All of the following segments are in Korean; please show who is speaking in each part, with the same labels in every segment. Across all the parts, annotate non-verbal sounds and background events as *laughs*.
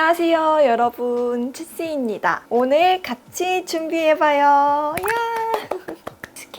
Speaker 1: 안녕하세요, 여러분. 치스입니다. 오늘 같이 준비해봐요. 야!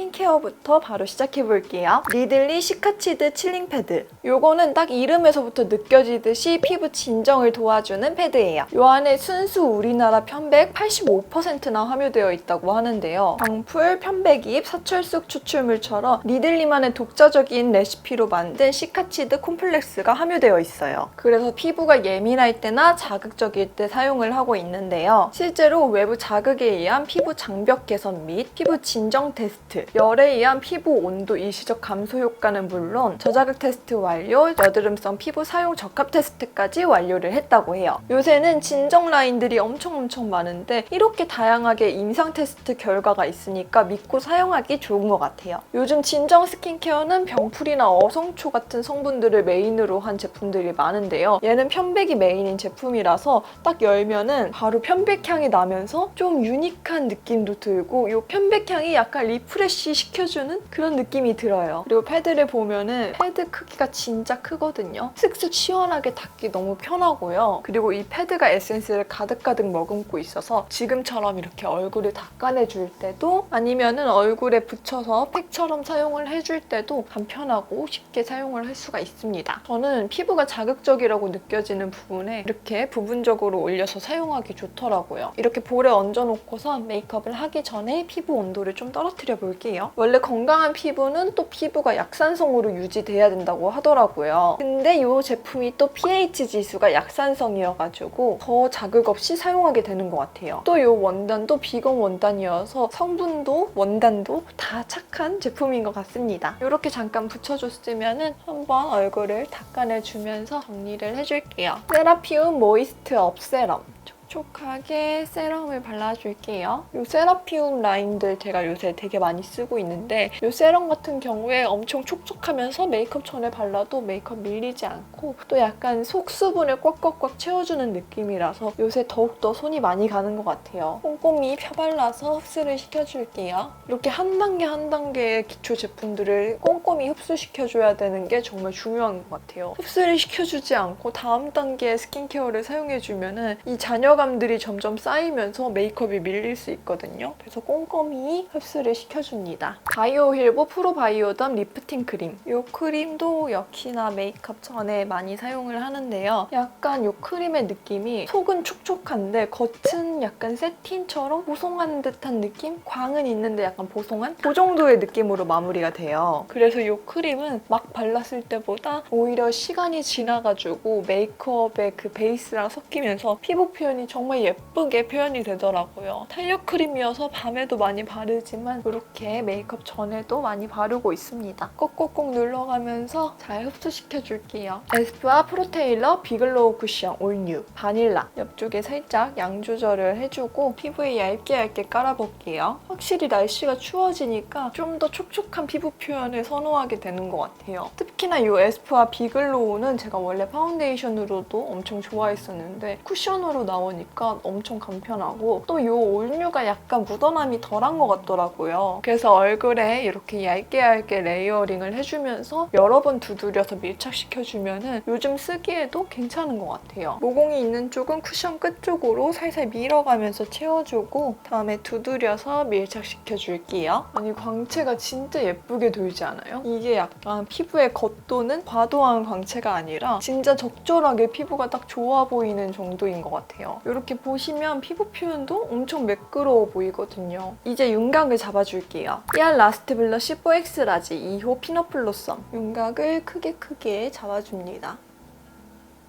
Speaker 1: 스킨케어부터 바로 시작해 볼게요. 리들리 시카치드 칠링 패드. 요거는 딱 이름에서부터 느껴지듯이 피부 진정을 도와주는 패드예요. 요 안에 순수 우리나라 편백 85%나 함유되어 있다고 하는데요. 방풀, 편백잎, 사철쑥 추출물처럼 리들리만의 독자적인 레시피로 만든 시카치드 콤플렉스가 함유되어 있어요. 그래서 피부가 예민할 때나 자극적일 때 사용을 하고 있는데요. 실제로 외부 자극에 의한 피부 장벽 개선 및 피부 진정 테스트, 열에 의한 피부 온도 일시적 감소 효과는 물론 저자극 테스트 완료, 여드름성 피부 사용 적합 테스트까지 완료를 했다고 해요. 요새는 진정 라인들이 엄청 엄청 많은데 이렇게 다양하게 임상 테스트 결과가 있으니까 믿고 사용하기 좋은 것 같아요. 요즘 진정 스킨케어는 병풀이나 어성초 같은 성분들을 메인으로 한 제품들이 많은데요. 얘는 편백이 메인인 제품이라서 딱 열면은 바로 편백향이 나면서 좀 유니크한 느낌도 들고 이 편백향이 약간 리프레쉬 시켜주는 그런 느낌이 들어요. 그리고 패드를 보면은 패드 크기가 진짜 크거든요. 쓱쓱 시원하게 닦기 너무 편하고요. 그리고 이 패드가 에센스를 가득가득 머금고 있어서 지금처럼 이렇게 얼굴을 닦아내줄 때도 아니면은 얼굴에 붙여서 팩처럼 사용을 해줄 때도 간편하고 쉽게 사용을 할 수가 있습니다. 저는 피부가 자극적이라고 느껴지는 부분에 이렇게 부분적으로 올려서 사용하기 좋더라고요. 이렇게 볼에 얹어놓고서 메이크업을 하기 전에 피부 온도를 좀 떨어뜨려 볼게요. 원래 건강한 피부는 또 피부가 약산성으로 유지돼야 된다고 하더라고요. 근데 이 제품이 또 pH 지수가 약산성이어가지고 더 자극 없이 사용하게 되는 것 같아요. 또 이 원단도 비건 원단이어서 성분도 원단도 다 착한 제품인 것 같습니다. 이렇게 잠깐 붙여줬으면 한번 얼굴을 닦아내주면서 정리를 해줄게요. 세라피움 모이스트 업 세럼. 촉촉하게 세럼을 발라줄게요. 이 세라피움 라인들 제가 요새 되게 많이 쓰고 있는데 이 세럼 같은 경우에 엄청 촉촉하면서 메이크업 전에 발라도 메이크업 밀리지 않고 또 약간 속수분을 꽉꽉꽉 채워주는 느낌이라서 요새 더욱더 손이 많이 가는 것 같아요. 꼼꼼히 펴발라서 흡수를 시켜줄게요. 이렇게 한 단계 한 단계의 기초 제품들을 꼼꼼히 흡수시켜줘야 되는 게 정말 중요한 것 같아요. 흡수를 시켜주지 않고 다음 단계의 스킨케어를 사용해주면 은 이 잔여 감들이 점점 쌓이면서 메이크업이 밀릴 수 있거든요. 그래서 꼼꼼히 흡수를 시켜줍니다. 바이오 힐보 프로바이오덤 리프팅 크림. 이 크림도 역시나 메이크업 전에 많이 사용을 하는데요. 약간 이 크림의 느낌이 속은 촉촉한데 겉은 약간 세틴처럼 보송한 듯한 느낌? 광은 있는데 약간 보송한? 그 정도의 느낌으로 마무리가 돼요. 그래서 이 크림은 막 발랐을 때보다 오히려 시간이 지나가지고 메이크업의 그 베이스랑 섞이면서 피부 표현이 정말 예쁘게 표현이 되더라고요. 탄력 크림이어서 밤에도 많이 바르지만 이렇게 메이크업 전에도 많이 바르고 있습니다. 꼭꼭꼭 눌러가면서 잘 흡수시켜줄게요. 에스쁘아 프로테일러 비글로우 쿠션 올뉴 바닐라 옆쪽에 살짝 양 조절을 해주고 피부에 얇게 얇게 깔아볼게요. 확실히 날씨가 추워지니까 좀 더 촉촉한 피부 표현을 선호하게 되는 것 같아요. 특히나 이 에스쁘아 비글로우는 제가 원래 파운데이션으로도 엄청 좋아했었는데 쿠션으로 나오니 까 엄청 간편하고 또 이 올뉴가 약간 묻어남이 덜한 것 같더라고요. 그래서 얼굴에 이렇게 얇게 얇게 레이어링을 해주면서 여러 번 두드려서 밀착시켜주면 요즘 쓰기에도 괜찮은 것 같아요. 모공이 있는 쪽은 쿠션 끝 쪽으로 살살 밀어가면서 채워주고 다음에 두드려서 밀착시켜줄게요. 아니 광채가 진짜 예쁘게 돌지 않아요? 이게 약간 피부의 겉도는 과도한 광채가 아니라 진짜 적절하게 피부가 딱 좋아 보이는 정도인 것 같아요. 이 렇게 보시면 피부 표현도 엄청 매끄러워 보이거든요. 이제 윤곽을 잡아줄게요. 이알 라스트 블러쉬 4X 라지 2호 피넛 블로썸 윤곽을 크게 크게 잡아줍니다.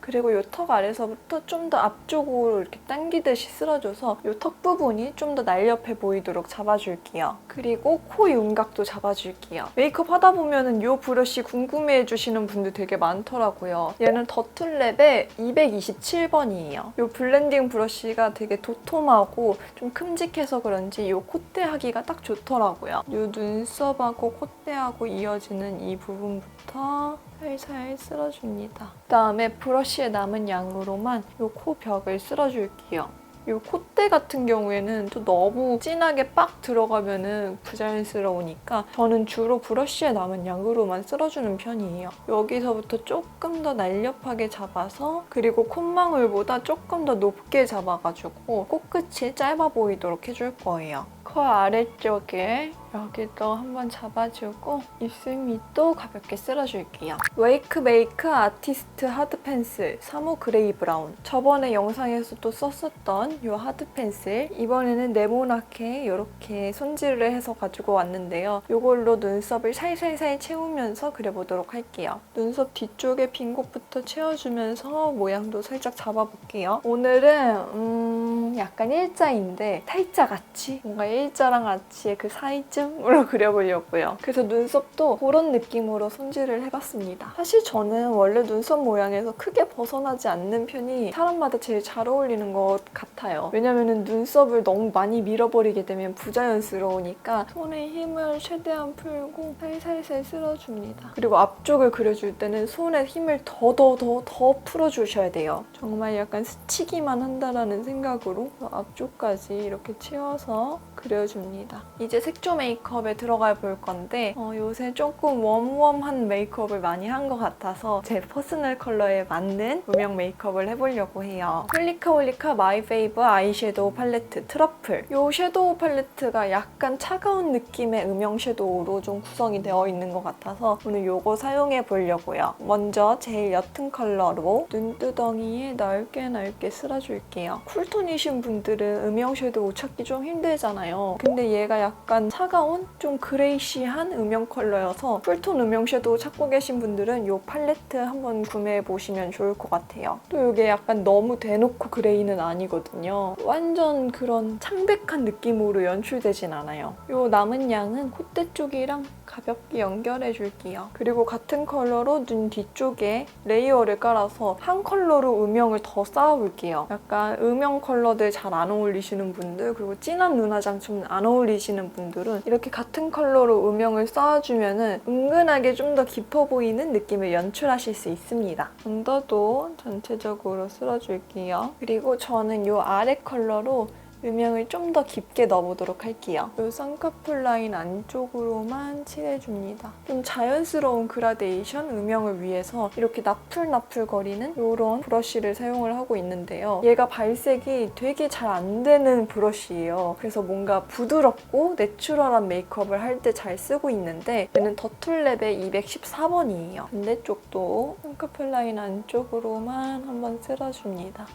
Speaker 1: 그리고 이턱 아래서부터 좀 더 앞쪽으로 이렇게 당기듯이 쓸어줘서 이턱 부분이 좀 더 날렵해 보이도록 잡아줄게요. 그리고 코 윤곽도 잡아줄게요. 메이크업 하다 보면은 이 브러쉬 궁금해해 주시는 분들 되게 많더라고요. 얘는 더툴랩의 227번이에요. 이 블렌딩 브러쉬가 되게 도톰하고 좀 큼직해서 그런지 이 콧대 하기가 딱 좋더라고요. 이 눈썹하고 콧대하고 이어지는 이 부분부터 살살 쓸어줍니다. 그 다음에 브러쉬에 남은 양으로만 이 코 벽을 쓸어줄게요. 이 콧대 같은 경우에는 또 너무 진하게 빡 들어가면은 부자연스러우니까 저는 주로 브러쉬에 남은 양으로만 쓸어주는 편이에요. 여기서부터 조금 더 날렵하게 잡아서 그리고 콧망울보다 조금 더 높게 잡아가지고 코끝이 짧아 보이도록 해줄 거예요. 코 아래쪽에 여기도 한번 잡아주고 입술 밑도 가볍게 쓸어줄게요. 웨이크 메이크 아티스트 하드 펜슬 3호 그레이 브라운 저번에 영상에서도 썼었던 이 하드 펜슬 이번에는 네모나게 이렇게 손질을 해서 가지고 왔는데요. 이걸로 눈썹을 살살살 채우면서 그려보도록 할게요. 눈썹 뒤쪽에 빈 곳부터 채워주면서 모양도 살짝 잡아볼게요. 오늘은 음 약간 일자인데 탈자같이 뭔가 일자랑 아치의 그 사이쯤 으로 *laughs* 그려보려고요. 그래서 눈썹도 그런 느낌으로 손질을 해봤습니다. 사실 저는 원래 눈썹 모양에서 크게 벗어나지 않는 편이 사람마다 제일 잘 어울리는 것 같아요. 왜냐면은 눈썹을 너무 많이 밀어버리게 되면 부자연스러우니까 손에 힘을 최대한 풀고 살살살 쓸어줍니다. 그리고 앞쪽을 그려줄 때는 손에 힘을 더 더 더 더 풀어주셔야 돼요. 정말 약간 스치기만 한다라는 생각으로 앞쪽까지 이렇게 채워서 그려줍니다. 이제 색조 메이크업에 들어가 볼 건데 어, 요새 조금 웜웜한 메이크업을 많이 한 것 같아서 제 퍼스널 컬러에 맞는 음영 메이크업을 해보려고 해요. 홀리카홀리카 마이 페이버 아이섀도우 팔레트 트러플 이 섀도우 팔레트가 약간 차가운 느낌의 음영 섀도우로 좀 구성이 되어 있는 것 같아서 오늘 이거 사용해 보려고요. 먼저 제일 옅은 컬러로 눈두덩이에 넓게 넓게 쓸어줄게요. 쿨톤이신 분들은 음영 섀도우 찾기 좀 힘들잖아요. 근데 얘가 약간 차가운 좀 그레이시한 음영 컬러여서 쿨톤 음영 섀도우 찾고 계신 분들은 이 팔레트 한번 구매해 보시면 좋을 것 같아요. 또 이게 약간 너무 대놓고 그레이는 아니거든요. 완전 그런 창백한 느낌으로 연출되진 않아요. 이 남은 양은 콧대 쪽이랑 가볍게 연결해 줄게요. 그리고 같은 컬러로 눈 뒤쪽에 레이어를 깔아서 한 컬러로 음영을 더 쌓아볼게요. 약간 음영 컬러들 잘 안 어울리시는 분들 그리고 진한 눈화장 좀 안 어울리시는 분들은 이렇게 같은 컬러로 음영을 쌓아주면 은근하게 좀 더 깊어 보이는 느낌을 연출하실 수 있습니다. 언더도 전체적으로 쓸어줄게요. 그리고 저는 이 아래 컬러로 음영을 좀 더 깊게 넣어보도록 할게요. 이 쌍꺼풀 라인 안쪽으로만 칠해줍니다. 좀 자연스러운 그라데이션 음영을 위해서 이렇게 나풀나풀 거리는 이런 브러쉬를 사용을 하고 있는데요. 얘가 발색이 되게 잘 안 되는 브러쉬예요. 그래서 뭔가 부드럽고 내추럴한 메이크업을 할 때 잘 쓰고 있는데 얘는 더툴랩의 214번이에요. 반대쪽도 쌍꺼풀 라인 안쪽으로만 한번 쓸어줍니다.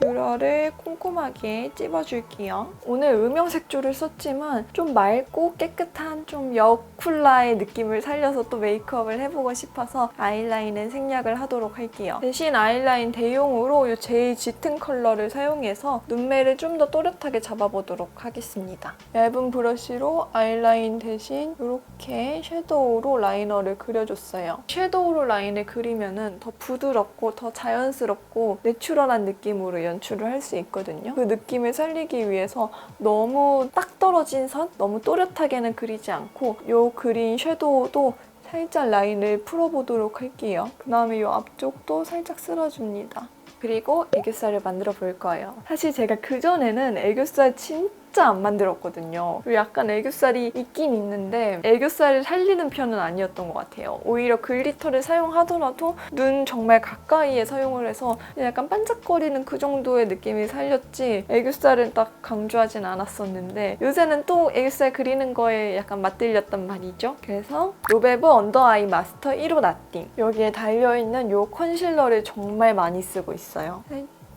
Speaker 1: 뷰러를 꼼꼼하게 찝어줄게요. 오늘 음영 색조를 썼지만 좀 맑고 깨끗한 좀 여쿨라의 느낌을 살려서 또 메이크업을 해보고 싶어서 아이라인은 생략을 하도록 할게요. 대신 아이라인 대용으로 이 제일 짙은 컬러를 사용해서 눈매를 좀 더 또렷하게 잡아보도록 하겠습니다. 얇은 브러쉬로 아이라인 대신 이렇게 섀도우로 라이너를 그려줬어요. 섀도우로 라인을 그리면 더 부드럽고 더 자연스럽고 내추럴한 느낌으로 연출을 할 수 있거든요. 그 느낌을 살리기 위해서 너무 딱 떨어진 선, 너무 또렷하게는 그리지 않고 이 그린 섀도우도 살짝 라인을 풀어보도록 할게요. 그 다음에 이 앞쪽도 살짝 쓸어줍니다. 그리고 애교살을 만들어 볼 거예요. 사실 제가 그전에는 애교살 진 짜 안 만들었거든요. 그리고 약간 애교살이 있긴 있는데 애교살을 살리는 편은 아니었던 것 같아요. 오히려 글리터를 사용하더라도 눈 정말 가까이에 사용을 해서 약간 반짝거리는 그 정도의 느낌이 살렸지 애교살을 딱 강조하진 않았었는데 요새는 또 애교살 그리는 거에 약간 맛들렸단 말이죠. 그래서 로베브 언더 아이 마스터 1호 나띵 여기에 달려있는 이 컨실러를 정말 많이 쓰고 있어요.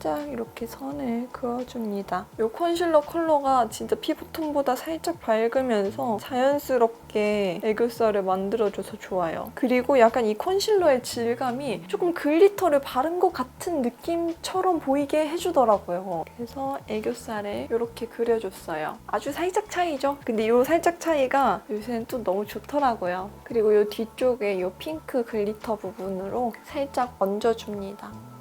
Speaker 1: 살짝 이렇게 선을 그어줍니다. 이 컨실러 컬러가 진짜 피부톤보다 살짝 밝으면서 자연스럽게 애교살을 만들어줘서 좋아요. 그리고 약간 이 컨실러의 질감이 조금 글리터를 바른 것 같은 느낌처럼 보이게 해주더라고요. 그래서 애교살을 이렇게 그려줬어요. 아주 살짝 차이죠? 근데 이 살짝 차이가 요새는 또 너무 좋더라고요. 그리고 이 뒤쪽에 이 핑크 글리터 부분으로 살짝 얹어줍니다.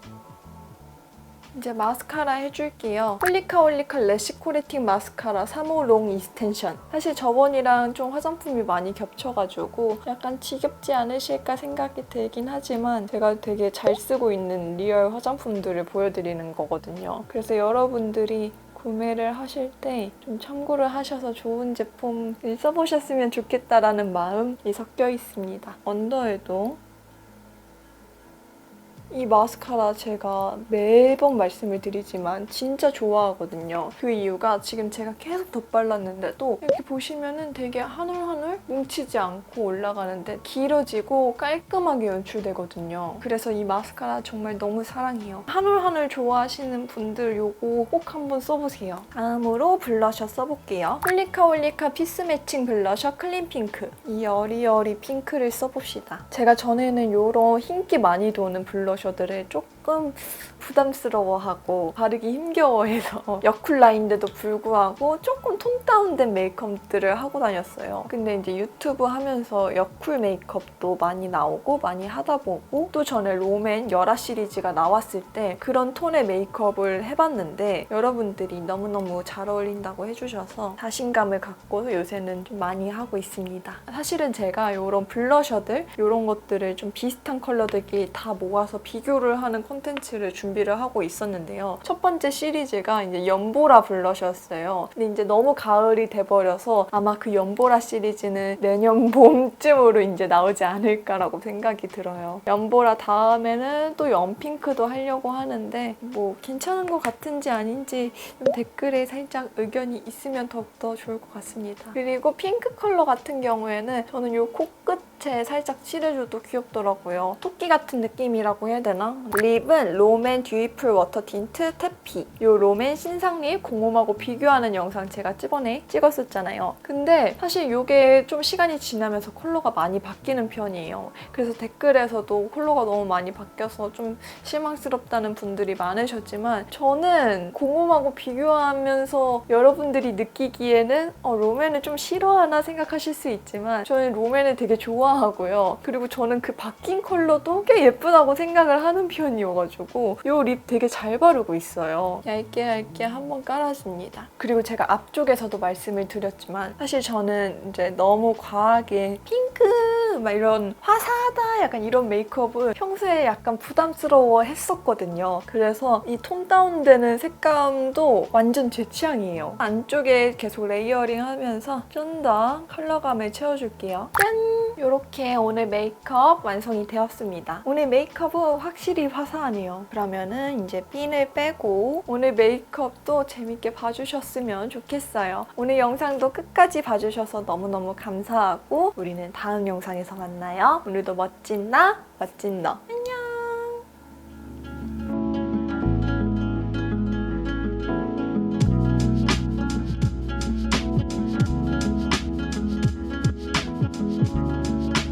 Speaker 1: 이제 마스카라 해줄게요. 홀리카 홀리카 래시 코레팅 마스카라 3호 롱 이스텐션. 사실 저번이랑 좀 화장품이 많이 겹쳐가지고 약간 지겹지 않으실까 생각이 들긴 하지만 제가 되게 잘 쓰고 있는 리얼 화장품들을 보여드리는 거거든요. 그래서 여러분들이 구매를 하실 때 좀 참고를 하셔서 좋은 제품 써보셨으면 좋겠다라는 마음이 섞여 있습니다. 언더에도 이 마스카라 제가 매번 말씀을 드리지만 진짜 좋아하거든요. 그 이유가 지금 제가 계속 덧발랐는데도 이렇게 보시면은 되게 한 올 한 올 뭉치지 않고 올라가는데 길어지고 깔끔하게 연출되거든요. 그래서 이 마스카라 정말 너무 사랑해요. 한 올 한 올 좋아하시는 분들 요거 꼭 한번 써보세요. 다음으로 블러셔 써볼게요. 홀리카 홀리카 피스 매칭 블러셔 클린 핑크. 이 어리어리 핑크를 써봅시다. 제가 전에는 요런 흰기 많이 도는 블러셔 들을 조금 부담스러워하고 바르기 힘겨워해서 *laughs* 여쿨라인데도 불구하고 조금 톤 다운된 메이크업들을 하고 다녔어요. 근데 이제 유튜브 하면서 여쿨 메이크업도 많이 나오고 많이 하다 보고 또 전에 롬앤 열아 시리즈가 나왔을 때 그런 톤의 메이크업을 해봤는데 여러분들이 너무너무 잘 어울린다고 해주셔서 자신감을 갖고 요새는 좀 많이 하고 있습니다. 사실은 제가 이런 블러셔들 이런 것들을 좀 비슷한 컬러들끼리 다 모아서 비교를 하는 콘텐츠를 준비를 하고 있었는데요. 첫 번째 시리즈가 이제 연보라 블러셔였어요. 근데 이제 너무 가을이 돼버려서 아마 그 연보라 시리즈는 내년 *laughs* 봄쯤으로 이제 나오지 않을까라고 생각이 들어요. 연보라 다음에는 또 연핑크도 하려고 하는데 뭐 괜찮은 것 같은지 아닌지 좀 댓글에 살짝 의견이 있으면 더욱더 좋을 것 같습니다. 그리고 핑크 컬러 같은 경우에는 저는 요 코끝에 살짝 칠해줘도 귀엽더라고요. 토끼 같은 느낌이라고 해야 되나? 립은 롬앤 듀이풀 워터 틴트 태피. 요 롬앤 신상립 공홈하고 비교하는 영상 제가 저번에 찍었었잖아요. 근데 사실 요게 좀 시간이 지나면서 컬러가 많이 바뀌는 편이에요. 그래서 댓글에서도 컬러가 너무 많이 바뀌어서 좀 실망스럽다는 분들이 많으셨지만 저는 공홈하고 비교하면서 여러분들이 느끼기에는 어, 롬앤을 좀 싫어하나 생각하실 수 있지만 저는 롬앤을 되게 좋아하고요. 그리고 저는 그 바뀐 컬러도 꽤 예쁘다고 생각을 하는 편이 어가지고 이 립 되게 잘 바르고 있어요. 얇게 얇게 한번 깔아줍니다. 그리고 제가 앞쪽에서도 말씀을 드렸지만 사실 저는 이제 너무 과하게 핑크 막 이런 화사하다 약간 이런 메이크업을 평소에 약간 부담스러워 했었거든요. 그래서 이 톤 다운되는 색감도 완전 제 취향이에요. 안쪽에 계속 레이어링 하면서 좀 더 컬러감을 채워줄게요. 짠! 이렇게 오늘 메이크업 완성이 되었습니다. 오늘 메이크업은 확실히 화사하네요. 그러면은 이제 핀을 빼고 오늘 메이크업도 재밌게 봐주셨으면 좋겠어요. 오늘 영상도 끝까지 봐주셔서 너무너무 감사하고 우리는 다음 영상에서 만나요. 오늘도 멋진 나, 멋진 너.